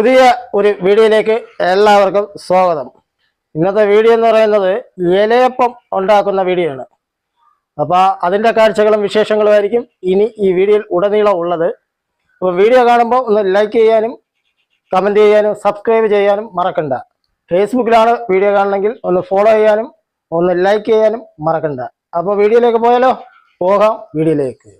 പുതിയ ഒരു വീഡിയോയിലേക്ക് എല്ലാവർക്കും സ്വാഗതം. ഇന്നത്തെ വീഡിയോ എന്ന് പറയുന്നത് ഇലയപ്പം ഉണ്ടാക്കുന്ന വീഡിയോ ആണ്. അപ്പോൾ അതിന്റെ കാഴ്ചകളും വിശേഷങ്ങളും ആയിരിക്കും ഇനി ഈ വീഡിയോയിൽ ഉടനീളം ഉള്ളത്. അപ്പോൾ വീഡിയോ കാണുമ്പോൾ ഒന്ന് ലൈക്ക് ചെയ്യാനും കമന്റ് ചെയ്യാനും സബ്സ്ക്രൈബ് ചെയ്യാനും മറക്കണ്ട. ഫേസ്ബുക്കിലാണ് വീഡിയോ കാണണമെങ്കിൽ ഒന്ന് ഫോളോ ചെയ്യാനും ഒന്ന് ലൈക്ക് ചെയ്യാനും മറക്കണ്ട. അപ്പോൾ വീഡിയോയിലേക്ക് പോയാലോ? പോകാം വീഡിയോയിലേക്ക്.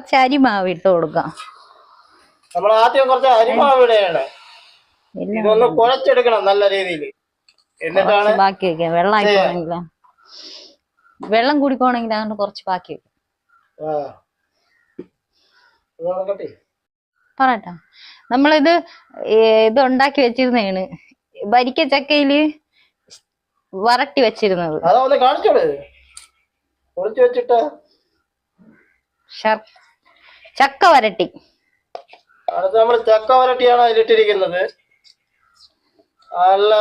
കുറച്ച് അരിമാവ് ഇട്ട് കൊടുക്കാം. നമ്മൾ ആദ്യം കുറച്ച് അരിമാവ് ഇടുകയാണ് ഇതൊന്ന് കുഴച്ചെടുക്കണം നല്ല രീതിയിൽ എന്നിട്ടാണ് ബാക്കി വെക്കാം. വെള്ളം ആയിക്കോണെങ്കിലോ വെള്ളം കുടിക്കോണെങ്കിൽ അങ്ങനെ കുറച്ച് ബാക്കി വെക്കാം. പറയട്ടോ. നമ്മളിത് ഇത് ഉണ്ടാക്കി വെച്ചിരുന്നതാണ്. വരിക്ക ചക്കയിൽ വരട്ടി വെച്ചിരുന്നത്. കുറിച്ച് വെച്ചിട്ട്. ശർ- ചക്ക വരട്ടി. അടുത്ത് നമ്മൾ ചക്ക വരട്ടിയാണ് അതിലിട്ടിരിക്കുന്നത്. നല്ല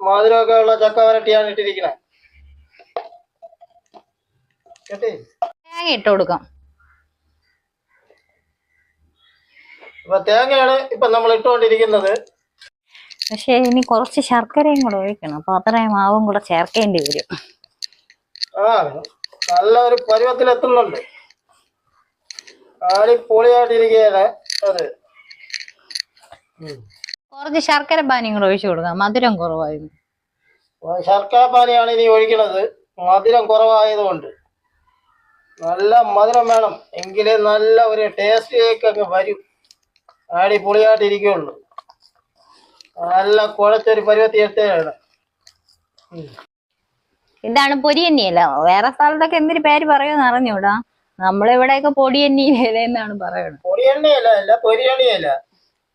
മധുരമൊക്കെ ഉള്ള ചക്ക വരട്ടിയാണ് ഇട്ടിരിക്കുന്നത്. തേങ്ങ ഇട്ട് കൊടുക്കാം. അപ്പൊ തേങ്ങയാണ് ഇപ്പൊ നമ്മൾ ഇട്ടുകൊണ്ടിരിക്കുന്നത്. പക്ഷെ ഇനി കുറച്ച് ശർക്കരയും കൂടെ ഒഴിക്കണം. അപ്പൊ അത്രയും മാവും കൂടെ ചേർക്കേണ്ടി വരും. ആ നല്ല ഒരു പരുവത്തിലെത്തുന്നുണ്ട്. അത്. കുറച്ച് ശർക്കര പാനി കൂടെ ഒഴിച്ചു കൊടുക്കാം. മധുരം കുറവായിരുന്നു. ശർക്കര പാനിയാണ് ഇനി ഒഴിക്കണത്. മധുരം കുറവായതുകൊണ്ട്. നല്ല മധുരം വേണം. എങ്കിലേ നല്ല ഒരു ടേസ്റ്റിലേക്കൊക്കെ വരും. അടിപൊളിയായിട്ടിരിക്കുള്ളൂ നല്ല കുഴച്ചൊരു പരുവത്തി എടുത്തതാണ്. ഇതാണ് പൊരിയന്നിയല്ല വേറെ സ്ഥലത്തൊക്കെ എന്തിനു പേര് പറയുമെന്ന് അറിഞ്ഞൂടാ നമ്മളിവിടെയൊക്കെ പൊടിയന്നിയില എന്നാണ് പറയുന്നത്. പൊടിയെണ്ണയല്ല അല്ല പൊരിയെണ്ണയല്ല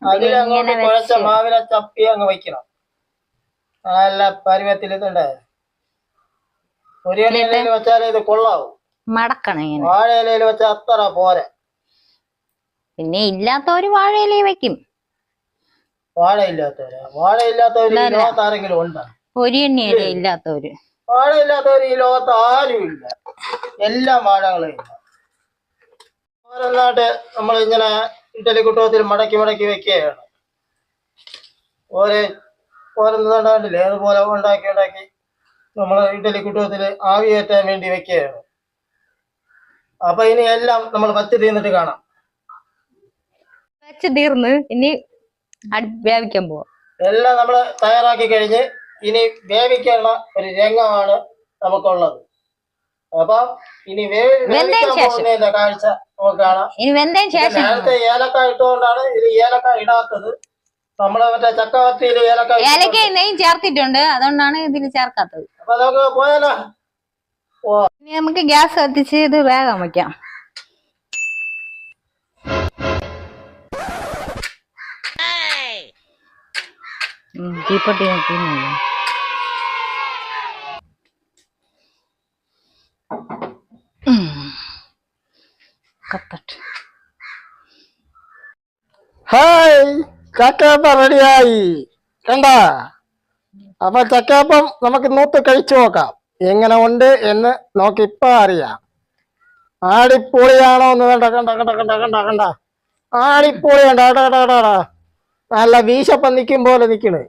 അതിലങ്ങോട്ട് ഇങ്ങനെ കുഴച്ച മാവിനെ ചപ്പി അങ്ങ് വയ്ക്കണം. നല്ല പരുവത്തിൽ ഇതുണ്ട് പൊരിയെണ്ണയിൽ വെച്ചാൽ ഇത് കൊള്ളാവും. മടക്കണം ഇങ്ങനെ. വാഴയിലയിൽ അത്ര പോരെ. പിന്നെ ഇല്ലാത്തവര് വാഴയില വെക്കും. വാഴയില്ലാത്തവര് വാഴയില്ലാത്തവര് ലോകത്ത് ആരെങ്കിലും ഉണ്ടോ? പൊരിയന്നിയില ഇല്ലാത്തവര്. വാഴയില്ലാത്തവര് ഈ ലോകത്ത് ഇല്ല എല്ലാം വാഴകളും ഇല്ല. ഓരോന്നായിട്ട് നമ്മൾ ഇങ്ങനെ ഇഡലി കുട്ടത്തിൽ മടക്കി മടക്കി വെക്കുകയാണ്. ഓരോ ഓരോന്നുണ്ടാണ്ടില്ലേ അതുപോലെ ഉണ്ടാക്കി ഉണ്ടാക്കി നമ്മൾ ഇഡലി കുട്ടത്തിൽ ആവി കയറ്റാൻ വേണ്ടി വെക്കുകയാണ്. അപ്പൊ ഇനി എല്ലാം നമ്മൾ പത്തി തീർന്നിട്ട് കാണാം. വെച്ച് തീർന്ന് ഇനി വേവിക്കാൻ പോവാം. എല്ലാം നമ്മൾ തയ്യാറാക്കി കഴിഞ്ഞ് ഇനി വേവിക്കാനുള്ള ഒരു രംഗമാണ് നമുക്കുള്ളത്. അപ്പം ഇനി വേ- വേവിക്കാൻ ശേഷം. പോകുന്നതിന്റെ കാഴ്ച നമുക്ക് കാണാം ഇനി വെന്തതിന് ഇത് ശേഷം. നേരത്തെ ഏലക്ക ഇട്ടുകൊണ്ടാണ് ഇത് ഏലക്ക ഇടാത്തത്. നമ്മളെ മറ്റേ ചക്കവത്തിയിൽ ഏലക്ക. ഏലക്ക നെയ്യും ചേർത്തിട്ടുണ്ട്. അതുകൊണ്ടാണ് ഇതിൽ ചേർക്കാത്തത്. അപ്പൊ നമുക്ക് പോയാലോ? ഇനി നമുക്ക് ഗ്യാസ് കത്തിച്ച് ഇത് വേഗം വെക്കാം തീപ്പെട്ടി നോക്കിയില്ല. കത്തട്ട്. ഹായ് ചക്കയപ്പം റെഡിയായി. കണ്ട? അപ്പൊ ചക്കയപ്പം നമുക്ക് നൂത്ത് കഴിച്ചു നോക്കാം. എങ്ങനെ ഉണ്ട് എന്ന് നമുക്ക് ഇപ്പൊ അറിയാം. ആടിപ്പൊളിയാണോ എന്ന് കണ്ട കണ്ട കണ്ട കണ്ട കണ്ട കണ്ട. ആടിപ്പൊളിയുണ്ട് അടാ അടാ അടാ അടാ. നല്ല വീശപ്പം നിൽക്കും പോലെ നിൽക്കണ്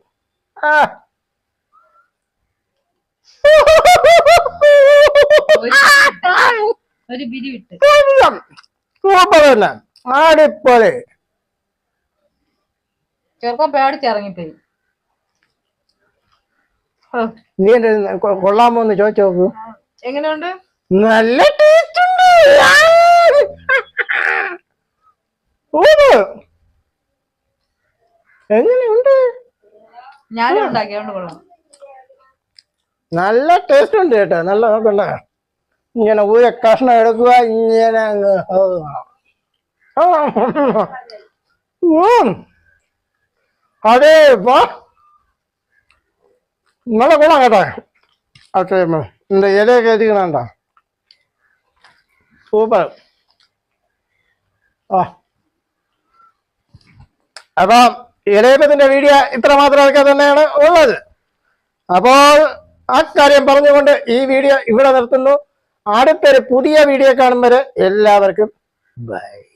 ആ. ഒരു പിരി വിട്ട്. സൂപ്പർ തന്നെ ആടിപ്പൊളി ചെറുപ്പം പേടിച്ചിറങ്ങിപ്പോയി. നീ എന്റെ കൊള്ളാമോ എന്ന് ചോദിച്ചു നോക്കൂ. എങ്ങനെയുണ്ട്? നല്ല ടേസ്റ്റ് ഉണ്ട്. എങ്ങനെയുണ്ട്? ഞാനും ഉണ്ടാക്കിയോണ്ട് കൊള്ളാം. നല്ല ടേസ്റ്റ് ഉണ്ട് കേട്ടോ നല്ല നോക്കണ്ട. ഇങ്ങനെ ഒരു കഷ്ണം എടുക്കുക ഇങ്ങനെ അതേ വാ. നല്ല കൊള്ളാം കേട്ടെ. ഓക്കെ എന്താ ഇലയൊക്കെ എത്തിക്കണണ്ട സൂപ്പർ. ആ. അപ്പം ഇലയപ്പത്തിന്റെ വീഡിയോ ഇത്ര മാത്രമൊക്കെ തന്നെയാണ് ഉള്ളത്. അപ്പോൾ ആ കാര്യം പറഞ്ഞുകൊണ്ട് ഈ വീഡിയോ ഇവിടെ നിർത്തുന്നു. അടുത്തൊരു പുതിയ വീഡിയോ കാണും എല്ലാവർക്കും ബൈ.